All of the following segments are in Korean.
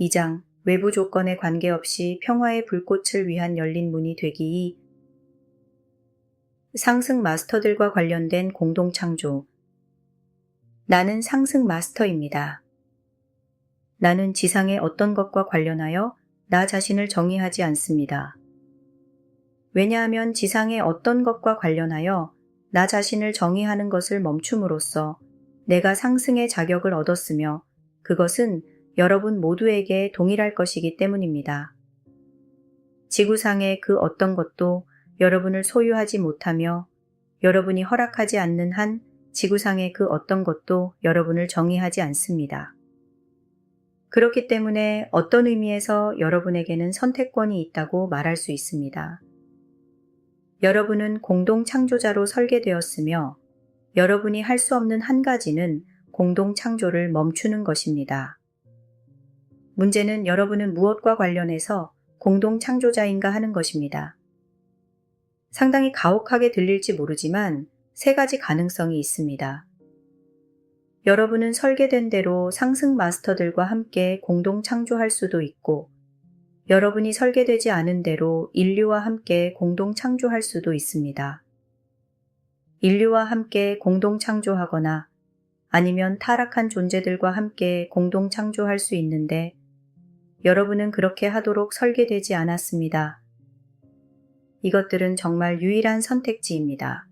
2장 외부 조건에 관계없이 평화의 불꽃을 위한 열린 문이 되기 상승 마스터들과 관련된 공동 창조 나는 상승 마스터입니다. 나는 지상의 어떤 것과 관련하여 나 자신을 정의하지 않습니다. 왜냐하면 지상의 어떤 것과 관련하여 나 자신을 정의하는 것을 멈춤으로써 내가 상승의 자격을 얻었으며 그것은 여러분 모두에게 동일할 것이기 때문입니다. 지구상의 그 어떤 것도 여러분을 소유하지 못하며 여러분이 허락하지 않는 한 지구상의 그 어떤 것도 여러분을 정의하지 않습니다. 그렇기 때문에 어떤 의미에서 여러분에게는 선택권이 있다고 말할 수 있습니다. 여러분은 공동 창조자로 설계되었으며 여러분이 할 수 없는 한 가지는 공동 창조를 멈추는 것입니다. 문제는 여러분은 무엇과 관련해서 공동 창조자인가 하는 것입니다. 상당히 가혹하게 들릴지 모르지만 세 가지 가능성이 있습니다. 여러분은 설계된 대로 상승 마스터들과 함께 공동 창조할 수도 있고, 여러분이 설계되지 않은 대로 인류와 함께 공동 창조할 수도 있습니다. 인류와 함께 공동 창조하거나 아니면 타락한 존재들과 함께 공동 창조할 수 있는데 여러분은 그렇게 하도록 설계되지 않았습니다. 이것들은 정말 유일한 선택지입니다.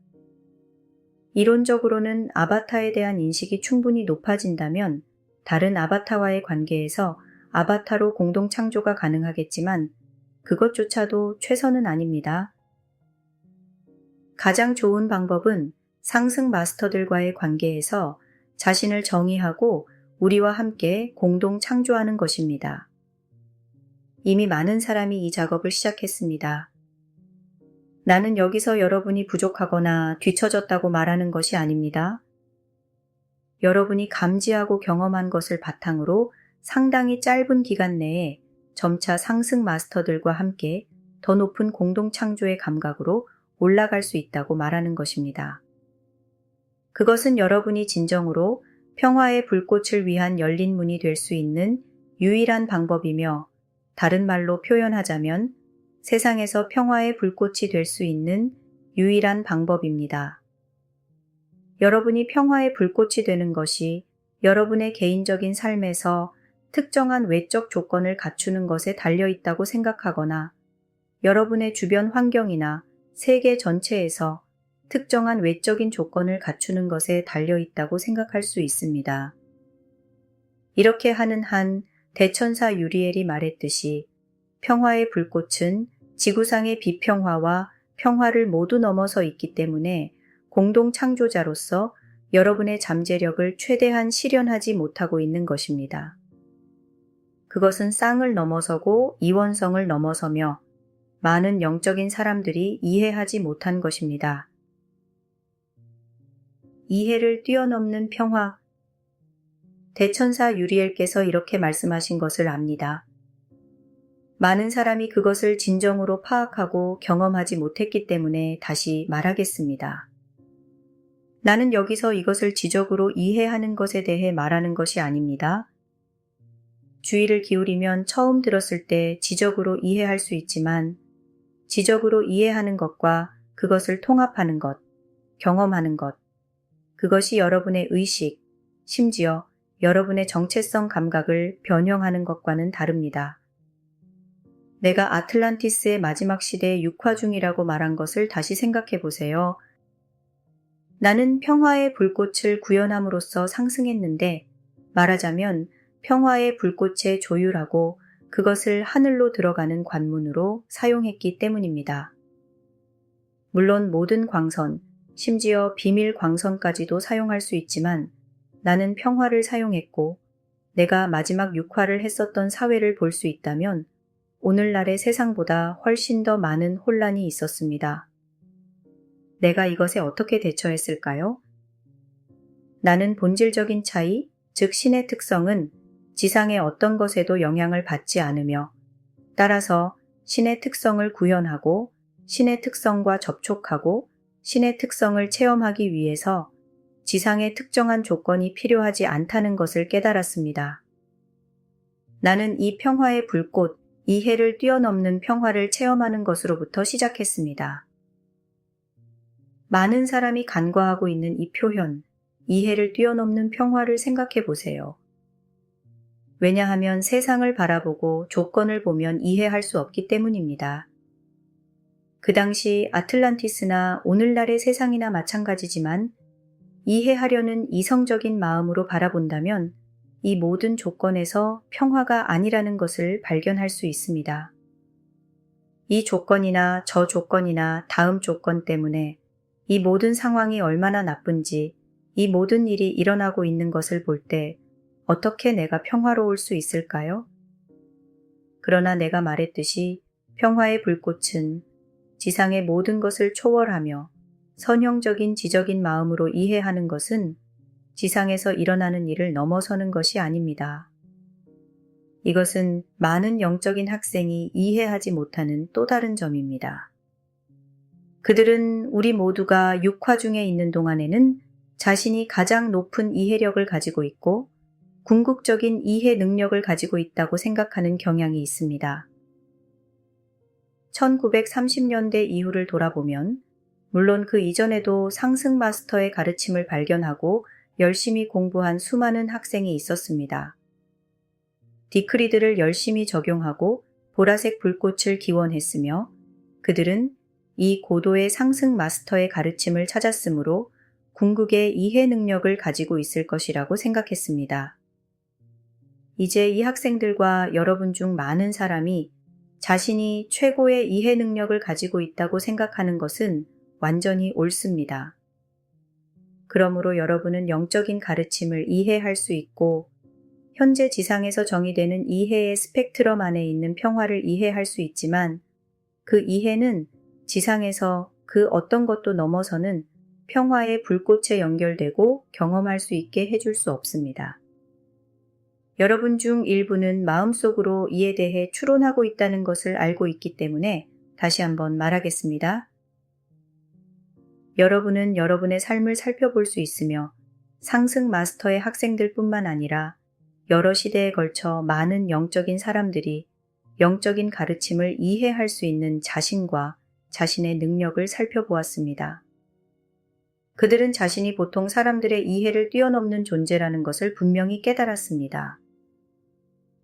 이론적으로는 아바타에 대한 인식이 충분히 높아진다면 다른 아바타와의 관계에서 아바타로 공동 창조가 가능하겠지만 그것조차도 최선은 아닙니다. 가장 좋은 방법은 상승 마스터들과의 관계에서 자신을 정의하고 우리와 함께 공동 창조하는 것입니다. 이미 많은 사람이 이 작업을 시작했습니다. 나는 여기서 여러분이 부족하거나 뒤처졌다고 말하는 것이 아닙니다. 여러분이 감지하고 경험한 것을 바탕으로 상당히 짧은 기간 내에 점차 상승 마스터들과 함께 더 높은 공동 창조의 감각으로 올라갈 수 있다고 말하는 것입니다. 그것은 여러분이 진정으로 평화의 불꽃을 위한 열린 문이 될 수 있는 유일한 방법이며 다른 말로 표현하자면 세상에서 평화의 불꽃이 될 수 있는 유일한 방법입니다. 여러분이 평화의 불꽃이 되는 것이 여러분의 개인적인 삶에서 특정한 외적 조건을 갖추는 것에 달려 있다고 생각하거나 여러분의 주변 환경이나 세계 전체에서 특정한 외적인 조건을 갖추는 것에 달려 있다고 생각할 수 있습니다. 이렇게 하는 한 대천사 유리엘이 말했듯이 평화의 불꽃은 지구상의 비평화와 평화를 모두 넘어서 있기 때문에 공동 창조자로서 여러분의 잠재력을 최대한 실현하지 못하고 있는 것입니다. 그것은 쌍을 넘어서고 이원성을 넘어서며 많은 영적인 사람들이 이해하지 못한 것입니다. 이해를 뛰어넘는 평화, 대천사 유리엘께서 이렇게 말씀하신 것을 압니다. 많은 사람이 그것을 진정으로 파악하고 경험하지 못했기 때문에 다시 말하겠습니다. 나는 여기서 이것을 지적으로 이해하는 것에 대해 말하는 것이 아닙니다. 주의를 기울이면 처음 들었을 때 지적으로 이해할 수 있지만 지적으로 이해하는 것과 그것을 통합하는 것, 경험하는 것, 그것이 여러분의 의식, 심지어 여러분의 정체성 감각을 변형하는 것과는 다릅니다. 내가 아틀란티스의 마지막 시대의 육화 중이라고 말한 것을 다시 생각해 보세요. 나는 평화의 불꽃을 구현함으로써 상승했는데 말하자면 평화의 불꽃에 조율하고 그것을 하늘로 들어가는 관문으로 사용했기 때문입니다. 물론 모든 광선, 심지어 비밀 광선까지도 사용할 수 있지만 나는 평화를 사용했고 내가 마지막 육화를 했었던 사회를 볼 수 있다면 오늘날의 세상보다 훨씬 더 많은 혼란이 있었습니다. 내가 이것에 어떻게 대처했을까요? 나는 본질적인 차이, 즉 신의 특성은 지상의 어떤 것에도 영향을 받지 않으며 따라서 신의 특성을 구현하고 신의 특성과 접촉하고 신의 특성을 체험하기 위해서 지상의 특정한 조건이 필요하지 않다는 것을 깨달았습니다. 나는 이 평화의 불꽃, 이해를 뛰어넘는 평화를 체험하는 것으로부터 시작했습니다. 많은 사람이 간과하고 있는 이 표현, 이해를 뛰어넘는 평화를 생각해 보세요. 왜냐하면 세상을 바라보고 조건을 보면 이해할 수 없기 때문입니다. 그 당시 아틀란티스나 오늘날의 세상이나 마찬가지지만 이해하려는 이성적인 마음으로 바라본다면 이 모든 조건에서 평화가 아니라는 것을 발견할 수 있습니다. 이 조건이나 저 조건이나 다음 조건 때문에 이 모든 상황이 얼마나 나쁜지 이 모든 일이 일어나고 있는 것을 볼 때 어떻게 내가 평화로울 수 있을까요? 그러나 내가 말했듯이 평화의 불꽃은 지상의 모든 것을 초월하며 선형적인 지적인 마음으로 이해하는 것은 지상에서 일어나는 일을 넘어서는 것이 아닙니다. 이것은 많은 영적인 학생이 이해하지 못하는 또 다른 점입니다. 그들은 우리 모두가 육화 중에 있는 동안에는 자신이 가장 높은 이해력을 가지고 있고 궁극적인 이해 능력을 가지고 있다고 생각하는 경향이 있습니다. 1930년대 이후를 돌아보면 물론 그 이전에도 상승 마스터의 가르침을 발견하고 열심히 공부한 수많은 학생이 있었습니다. 디크리드를 열심히 적용하고 보라색 불꽃을 기원했으며 그들은 이 고도의 상승 마스터의 가르침을 찾았으므로 궁극의 이해 능력을 가지고 있을 것이라고 생각했습니다. 이제 이 학생들과 여러분 중 많은 사람이 자신이 최고의 이해 능력을 가지고 있다고 생각하는 것은 완전히 옳습니다. 그러므로 여러분은 영적인 가르침을 이해할 수 있고 현재 지상에서 정의되는 이해의 스펙트럼 안에 있는 평화를 이해할 수 있지만 그 이해는 지상에서 그 어떤 것도 넘어서는 평화의 불꽃에 연결되고 경험할 수 있게 해줄 수 없습니다. 여러분 중 일부는 마음속으로 이에 대해 추론하고 있다는 것을 알고 있기 때문에 다시 한번 말하겠습니다. 여러분은 여러분의 삶을 살펴볼 수 있으며 상승 마스터의 학생들 뿐만 아니라 여러 시대에 걸쳐 많은 영적인 사람들이 영적인 가르침을 이해할 수 있는 자신과 자신의 능력을 살펴보았습니다. 그들은 자신이 보통 사람들의 이해를 뛰어넘는 존재라는 것을 분명히 깨달았습니다.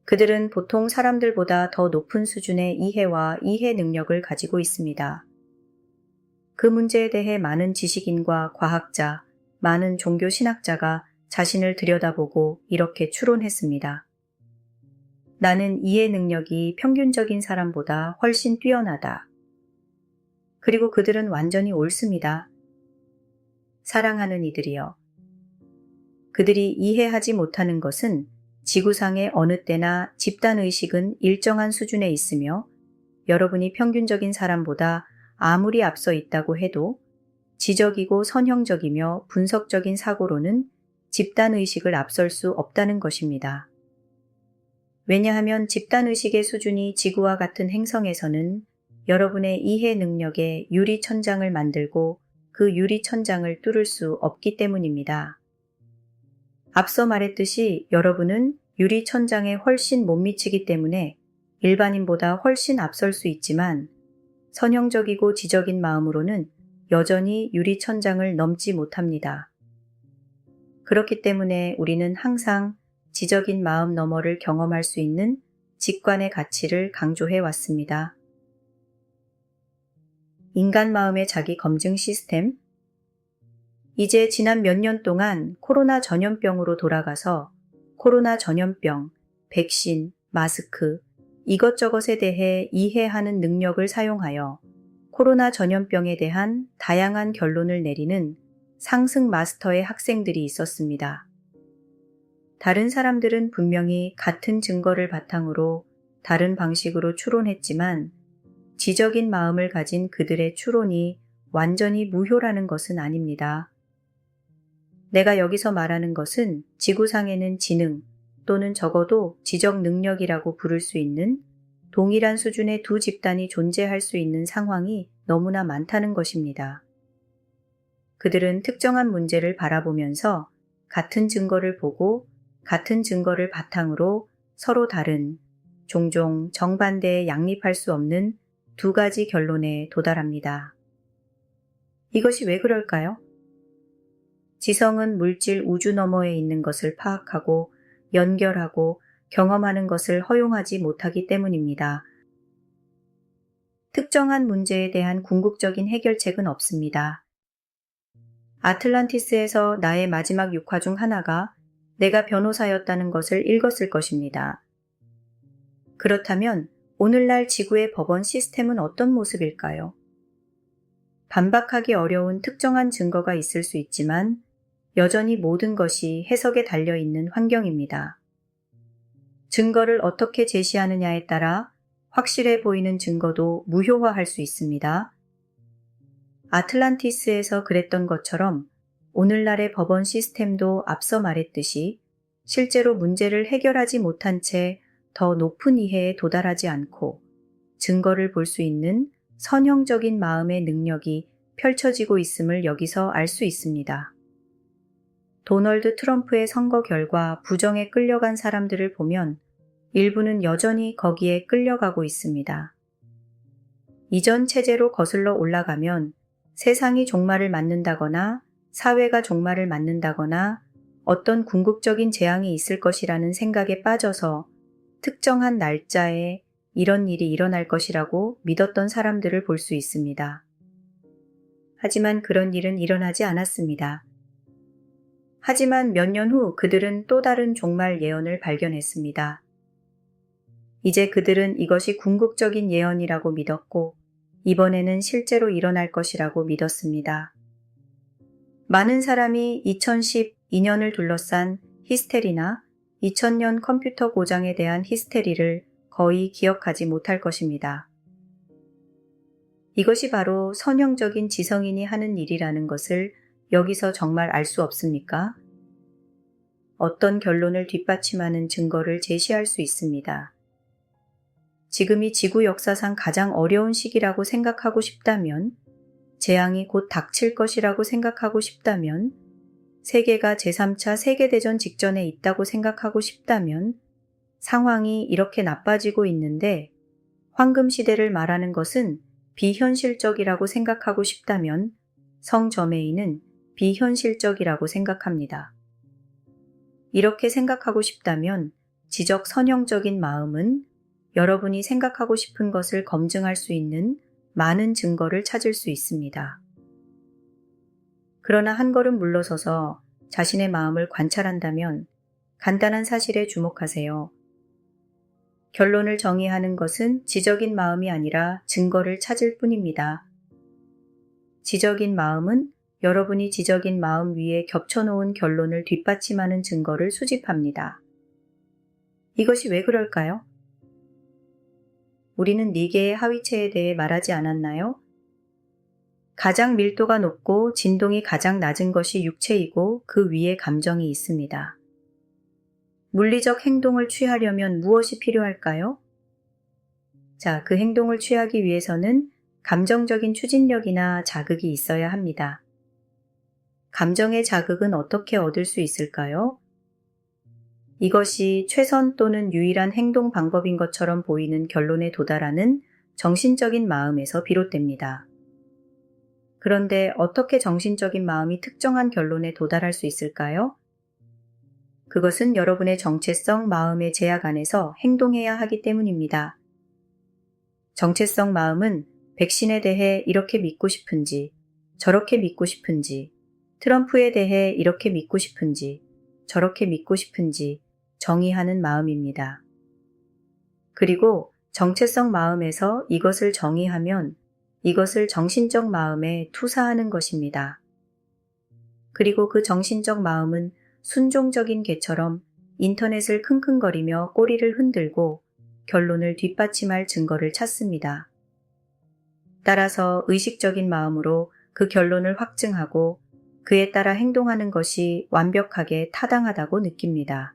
그들은 보통 사람들보다 더 높은 수준의 이해와 이해 능력을 가지고 있습니다. 그 문제에 대해 많은 지식인과 과학자, 많은 종교 신학자가 자신을 들여다보고 이렇게 추론했습니다. 나는 이해 능력이 평균적인 사람보다 훨씬 뛰어나다. 그리고 그들은 완전히 옳습니다. 사랑하는 이들이여. 그들이 이해하지 못하는 것은 지구상의 어느 때나 집단의식은 일정한 수준에 있으며 여러분이 평균적인 사람보다 아무리 앞서 있다고 해도 지적이고 선형적이며 분석적인 사고로는 집단의식을 앞설 수 없다는 것입니다. 왜냐하면 집단의식의 수준이 지구와 같은 행성에서는 여러분의 이해 능력에 유리 천장을 만들고 그 유리 천장을 뚫을 수 없기 때문입니다. 앞서 말했듯이 여러분은 유리 천장에 훨씬 못 미치기 때문에 일반인보다 훨씬 앞설 수 있지만 선형적이고 지적인 마음으로는 여전히 유리천장을 넘지 못합니다. 그렇기 때문에 우리는 항상 지적인 마음 너머를 경험할 수 있는 직관의 가치를 강조해 왔습니다. 인간 마음의 자기 검증 시스템 이제 지난 몇 년 동안 코로나 전염병으로 돌아가서 코로나 전염병, 백신, 마스크, 이것저것에 대해 이해하는 능력을 사용하여 코로나 전염병에 대한 다양한 결론을 내리는 상승 마스터의 학생들이 있었습니다. 다른 사람들은 분명히 같은 증거를 바탕으로 다른 방식으로 추론했지만 지적인 마음을 가진 그들의 추론이 완전히 무효라는 것은 아닙니다. 내가 여기서 말하는 것은 지구상에는 지능 또는 적어도 지적 능력이라고 부를 수 있는 동일한 수준의 두 집단이 존재할 수 있는 상황이 너무나 많다는 것입니다. 그들은 특정한 문제를 바라보면서 같은 증거를 보고 같은 증거를 바탕으로 서로 다른, 종종 정반대에 양립할 수 없는 두 가지 결론에 도달합니다. 이것이 왜 그럴까요? 지성은 물질 우주 너머에 있는 것을 파악하고 연결하고 경험하는 것을 허용하지 못하기 때문입니다. 특정한 문제에 대한 궁극적인 해결책은 없습니다. 아틀란티스에서 나의 마지막 육화 중 하나가 내가 변호사였다는 것을 읽었을 것입니다. 그렇다면 오늘날 지구의 법원 시스템은 어떤 모습일까요? 반박하기 어려운 특정한 증거가 있을 수 있지만 여전히 모든 것이 해석에 달려 있는 환경입니다. 증거를 어떻게 제시하느냐에 따라 확실해 보이는 증거도 무효화할 수 있습니다. 아틀란티스에서 그랬던 것처럼 오늘날의 법원 시스템도 앞서 말했듯이 실제로 문제를 해결하지 못한 채 더 높은 이해에 도달하지 않고 증거를 볼 수 있는 선형적인 마음의 능력이 펼쳐지고 있음을 여기서 알 수 있습니다. 도널드 트럼프의 선거 결과 부정에 끌려간 사람들을 보면 일부는 여전히 거기에 끌려가고 있습니다. 이전 체제로 거슬러 올라가면 세상이 종말을 맞는다거나 사회가 종말을 맞는다거나 어떤 궁극적인 재앙이 있을 것이라는 생각에 빠져서 특정한 날짜에 이런 일이 일어날 것이라고 믿었던 사람들을 볼 수 있습니다. 하지만 그런 일은 일어나지 않았습니다. 하지만 몇 년 후 그들은 또 다른 종말 예언을 발견했습니다. 이제 그들은 이것이 궁극적인 예언이라고 믿었고 이번에는 실제로 일어날 것이라고 믿었습니다. 많은 사람이 2012년을 둘러싼 히스테리나 2000년 컴퓨터 고장에 대한 히스테리를 거의 기억하지 못할 것입니다. 이것이 바로 선형적인 지성인이 하는 일이라는 것을 여기서 정말 알 수 없습니까? 어떤 결론을 뒷받침하는 증거를 제시할 수 있습니다. 지금이 지구 역사상 가장 어려운 시기라고 생각하고 싶다면, 재앙이 곧 닥칠 것이라고 생각하고 싶다면, 세계가 제3차 세계대전 직전에 있다고 생각하고 싶다면 상황이 이렇게 나빠지고 있는데 황금 시대를 말하는 것은 비현실적이라고 생각하고 싶다면 성저메인은 비현실적이라고 생각합니다. 이렇게 생각하고 싶다면 지적 선형적인 마음은 여러분이 생각하고 싶은 것을 검증할 수 있는 많은 증거를 찾을 수 있습니다. 그러나 한 걸음 물러서서 자신의 마음을 관찰한다면 간단한 사실에 주목하세요. 결론을 정의하는 것은 지적인 마음이 아니라 증거를 찾을 뿐입니다. 지적인 마음은 여러분이 지적인 마음 위에 겹쳐놓은 결론을 뒷받침하는 증거를 수집합니다. 이것이 왜 그럴까요? 우리는 네 개의 하위체에 대해 말하지 않았나요? 가장 밀도가 높고 진동이 가장 낮은 것이 육체이고 그 위에 감정이 있습니다. 물리적 행동을 취하려면 무엇이 필요할까요? 자, 그 행동을 취하기 위해서는 감정적인 추진력이나 자극이 있어야 합니다. 감정의 자극은 어떻게 얻을 수 있을까요? 이것이 최선 또는 유일한 행동 방법인 것처럼 보이는 결론에 도달하는 정신적인 마음에서 비롯됩니다. 그런데 어떻게 정신적인 마음이 특정한 결론에 도달할 수 있을까요? 그것은 여러분의 정체성 마음의 제약 안에서 행동해야 하기 때문입니다. 정체성 마음은 백신에 대해 이렇게 믿고 싶은지, 저렇게 믿고 싶은지, 트럼프에 대해 이렇게 믿고 싶은지, 저렇게 믿고 싶은지 정의하는 마음입니다. 그리고 정체성 마음에서 이것을 정의하면 이것을 정신적 마음에 투사하는 것입니다. 그리고 그 정신적 마음은 순종적인 개처럼 인터넷을 킁킁거리며 꼬리를 흔들고 결론을 뒷받침할 증거를 찾습니다. 따라서 의식적인 마음으로 그 결론을 확증하고 그에 따라 행동하는 것이 완벽하게 타당하다고 느낍니다.